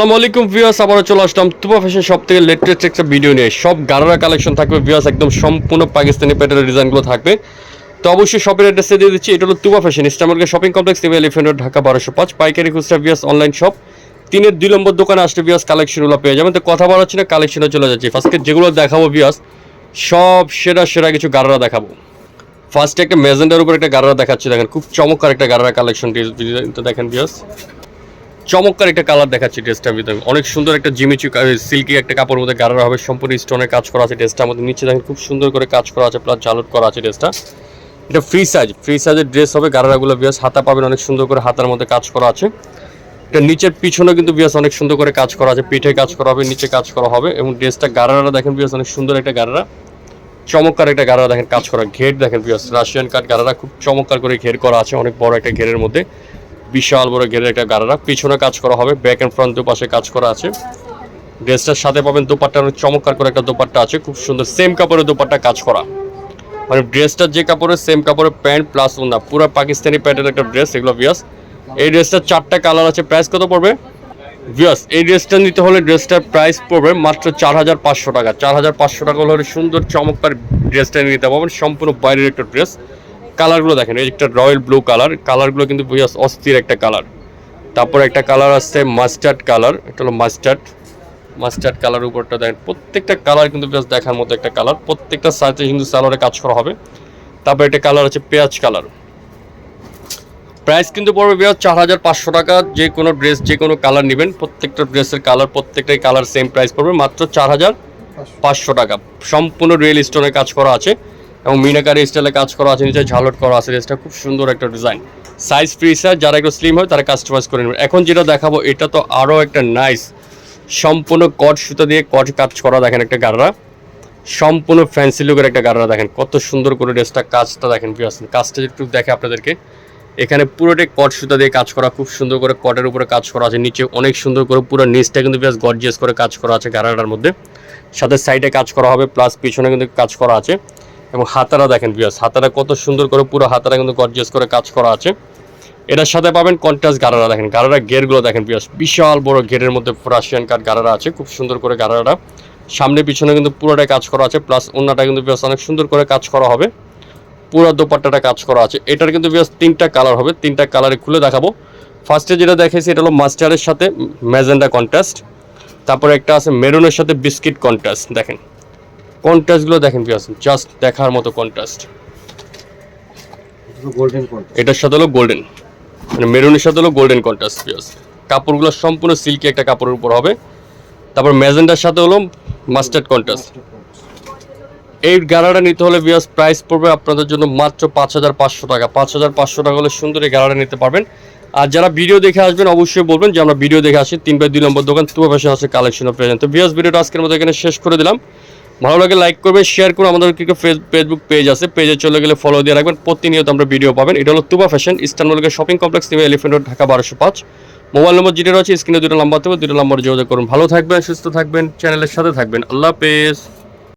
আসসালামু আলাইকুম ভিউয়ার্স, আবারও চলে আসলাম তুপা ফ্যাশন সব থেকে লেটেস্ট একটা ভিডিও নিয়ে। সব গারারা কালেকশন থাকবে ভিউয়ার্স, একদম সম্পূর্ণ পাকিস্তানি প্যাটার্নের ডিজাইনগুলো থাকবে। তো অবশ্যই শপের অ্যাড্রেসে দিয়ে দিচ্ছি, এটা হলো Tuba fashion ইস্টামার্কে shopping complex TV elephant road Dhaka বারোশো পাঁচ। পাইকারি খুচরা ভিউয়ার্স অনলাইন শপ তিনের দুই নম্বর দোকানে আসলে ভিউয়ার্স কালেকশনগুলো পেয়ে যাবেন। তো কথা বলা হচ্ছে না কালেকশনে চলে যাচ্ছি। ফার্স্টকে যেগুলো দেখাবো ভিউয়ার্স, সব সেরা সেরা কিছু গারারা দেখাবো। ফার্স্টে একটা মেজেন্ডার উপর একটা গারারা দেখাচ্ছি, দেখেন, খুব চমৎকার একটা গারারা কালেকশন দেখেন ভিউয়ার্স। চমৎকার একটা কালার দেখাচ্ছি ড্রেসটার ভিতরে। অনেক সুন্দর একটা জিমিচু সিল্কি একটা কাপড়ের মধ্যে গাড়ার হবে, সম্পূর্ণ স্টোনের কাজ করা আছে ড্রেসটার মধ্যে। নিচে দেখেন খুব সুন্দর করে কাজ করা আছে প্লাস জালট করা আছে ড্রেসটা। এটা ফ্রি সাইজ ফ্রি সাইজের ড্রেস হবে গাড়ারাগুলো বিয়াস হাতা পাবেন, অনেক সুন্দর করে হাতার মধ্যে কাজ করা আছে। এটা নিচের পিছনে কিন্তু বিয়াস অনেক সুন্দর করে কাজ করা আছে, পিঠে কাজ করা হবে, নিচে কাজ করা হবে, এবং ড্রেসটা গাড়ারা দেখেন বিয়াস অনেক সুন্দর একটা গাড়ারা। চমৎকার একটা গাড়া দেখেন কাজ করা, ঘের দেখেন বিয়াস রাশিয়ান কাঠ গাড়ারা, খুব চমৎকার করে ঘের করা আছে, অনেক বড় একটা ঘেরের মধ্যে। বিশাল বড় ঘেরের একটা গাড়ারা। পিছনে কাজ করা হবে ব্যাক অ্যান্ড ফ্রন্ট দুপাশে কাজ করা আছে। ড্রেসটার সাথে পাবেন দোপাট্টা, অনেক চমৎকার করে একটা দোপাট্টা আছে, খুব সুন্দর সেম কাপড়ের দোপাট্টা কাজ করা। মানে ড্রেসটার যে কাপড়ের সেম কাপড়ের প্যান্ট প্লাস উন্না পুরো পাকিস্তানি প্যান্টের একটা ড্রেস, এগুলো বিয়াস এই ড্রেসটার চারটা কালার আছে প্রাইস কত পড়বে? বিয়াস এই ড্রেসটা নিতে হলে ড্রেসটার প্রাইস পড়বে মাত্র চার হাজার পাঁচশো টাকা। চার হাজার পাঁচশো টাকা হলে সুন্দর, চমৎকার ড্রেসটা নিতে পারবেন সম্পূর্ণ বাইরের একটা ড্রেস। কালারগুলো দেখেন, এই একটা রয়্যাল ব্লু কালার, কালারগুলো কিন্তু অস্থির একটা কালার। তারপর একটা কালার আসছে মাস্টার্ড কালার, এটা হলো মাস্টার্ড। মাস্টার্ড কালার উপরটা দেখেন, প্রত্যেকটা কালার কিন্তু বেশ দেখার মতো একটা কালার, প্রত্যেকটা সাইজে কিন্তু সালোয়ারে কাজ করা হবে। তারপর একটা কালার আছে পেঁয়াজ কালার। প্রাইস কিন্তু পড়বে বিয়ার চার হাজার পাঁচশো টাকা, যে কোনো ড্রেস, যে কোনো কালার নেবেন, প্রত্যেকটা ড্রেসের কালার, প্রত্যেকটাই কালার সেম প্রাইস পড়বে, মাত্র চার হাজার পাঁচশো টাকা। সম্পূর্ণ রিয়েল স্টোনের কাজ করা আছে। এবং মিনাকারি স্টাইলে কাজ করা আছে, নিচে ঝালট করা আছে ড্রেসটা খুব সুন্দর একটা ডিজাইন সাইজ ফ্রি সাইজ যারা একটু স্লিম হয়, তারা কাস্টমাইজ করে নেবেন এখন যেটা দেখাবো, এটা তো আরও একটা নাইস সম্পূর্ণ কট সুতো দিয়ে কট কাজ করা, দেখেন একটা গাড়রা। সম্পূর্ণ ফ্যান্সি লুকের একটা গাড়রা, দেখেন, কত সুন্দর করে ড্রেসটা কাজটা দেখেন আসেন কাজটা একটু দেখে আপনাদেরকে। এখানে পুরোটাই কট সুতা দিয়ে কাজ করা, খুব সুন্দর করে কটের উপরে কাজ করা আছে, নিচে অনেক সুন্দর করে পুরো নিচটা কিন্তু বেশ গর্জিয়াস করে কাজ করা আছে গাড়াটার মধ্যে। সাথে সাইডে কাজ করা হবে প্লাস পিছনে কিন্তু কাজ করা আছে। এবং হাতারা দেখেন বিয়াস হাতারা কত সুন্দর করে পুরো হাতারা কিন্তু গর্জিয়াস করে কাজ করা আছে। এটার সাথে পাবেন কন্ট্রাস্ট গাড়ারা দেখেন গাড়ারা গেরগুলো দেখেন বিয়াস বিশাল বড় গেরের মধ্যে রাশিয়ান কাঠ গাড়ারা আছে, খুব সুন্দর করে গাড়ারা সামনে পিছনে কিন্তু পুরোটাই কাজ করা আছে প্লাস অন্যটা কিন্তু বিয়াস অনেক সুন্দর করে কাজ করা হবে। পুরো দোপাট্টাটা কাজ করা আছে। এটার কিন্তু বিয়াস তিনটা কালার হবে, তিনটা কালারে খুলে দেখাবো। ফার্স্টে যেটা দেখেছি এটা হলো মাস্টারের সাথে ম্যাজেন্ডা কন্ট্রাস্ট তারপরে একটা আছে মেরুনের সাথে বিস্কিট কন্ট্রাস্ট দেখেন। কন্ট্রাস্টগুলো দেখেন বিয়াস জাস্ট দেখার মতো কন্ট্রাস্ট এটার সাথে হলো গোল্ডেন মানে মেরুনের সাথে হলো গোল্ডেন কন্ট্রাস্ট পিয়াস কাপড়গুলো সম্পূর্ণ সিল্কি একটা কাপড়ের উপর হবে। তারপর ম্যাজেন্ডার সাথে হলো মাস্টার্ড কন্ট্রাস্ট এই গাড়াটা নিতে হলে বিয়াস প্রাইস পড়বে আপনাদের জন্য মাত্র পাঁচ হাজার পাঁচশো টাকা। পাঁচ হাজার পাঁচশো টাকা হলে সুন্দর এই গাড়াটা নিতে পারবেন। আর যারা ভিডিও দেখে আসবেন অবশ্যই বলবেন যে আমরা ভিডিও দেখে আসি। তিন বাই দুই নম্বর দোকান তুবা পাশে আছে কালেকশন অফ প্রেজেন্ট তো বিয়াস ভিডিওটা আজকের মতো এখানে শেষ করে দিলাম। ভালো লাগে লাইক করবেন শেয়ার করুন। আমাদের কিন্তু ফেসবুক পেজ আছে পেজে চলে গেলে ফলো দিয়ে রাখবেন। প্রতিনিয়ত আমরা ভিডিও পাবেন। এটা হলো তুবা ফ্যাশন ইস্টানবুলকে শপিং কমপ্লেক্স নিবে এলিফেন্ট রোড ঢাকা বারোশো পাঁচ। মোবাইল নম্বর যেটা রয়েছে স্ক্রিনে দুটো নাম্বার দেবো দুটো নম্বর যোগাযোগ করুন। ভালো থাকবেন, সুস্থ থাকবেন চ্যানেলের সাথে থাকবেন। আল্লাহ হাফেজ।